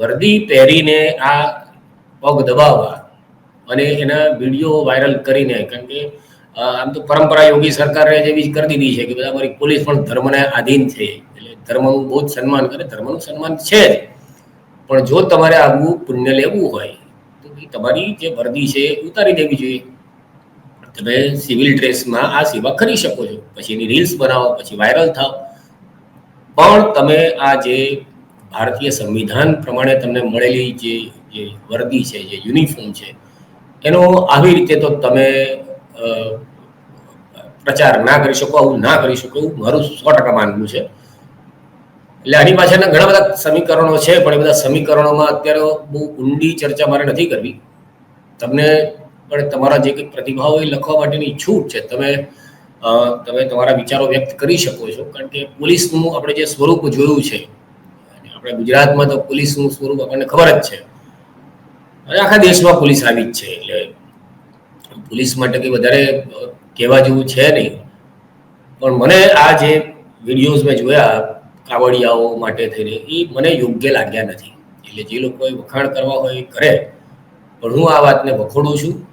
વર્દી પહેરીને આ પગ દબાવવા અને એના વીડિયો વાયરલ કરીને, કારણ કે આમ તો પરંપરા યોગી સરકારે જેવી કરી દીધી છે કે બધા અમારી પોલીસ પણ ધર્મને આધીન છે. એટલે ધર્મનું બહુ જ સન્માન કરે, ધર્મનું સન્માન છે જ. પણ જો તમારે આવું પુણ્ય લેવું હોય, તો તમારી જે વર્દી છે ઉતારી દેવી જોઈએ. તમે સિવિલ ડ્રેસમાં આ સેવા કરી શકો છો. પછી એની રીલ્સ બનાવો, પછી વાયરલ થાવ. પણ તમે આ જે ભારતીય સંવિધાન પ્રમાણે તમને મળેલી જે જે વર્દી છે, જે યુનિફોર્મ છે, એનો આવી રીતે તો તમે પ્રચાર ના કરી શકો, આવું ના કરી શકો, એવું મારું સો ટકા માનવું છે. એટલે આની પાછળના ઘણા બધા સમીકરણો છે, પણ એ બધા સમીકરણોમાં અત્યારે બહુ ઊંડી ચર્ચા મારે નથી કરવી. તમને પણ તમારા જે કંઈક પ્રતિભાવ એ લખવા માટેની છૂટ છે. તમે તમે તમારા વિચારો વ્યક્ત કરી શકો છો. કારણ કે પોલીસનું આપણે જે સ્વરૂપ જોયું છે આપણે ગુજરાતમાં તો પોલીસનું સ્વરૂપ આપણને ખબર જ છે. અને આખા દેશમાં પોલીસ આવી જ છે એટલે પોલીસ માટે કંઈ વધારે કહેવા જેવું છે નહીં. પણ મને આ જે વિડીયોઝ મેં જોયા, કાવડિયાઓ માટે થઈને, એ મને યોગ્ય લાગ્યા નથી. એટલે જે લોકોએ વખાણ કરવા હોય કરે. પણ હું આ વાતને વખોડું છું.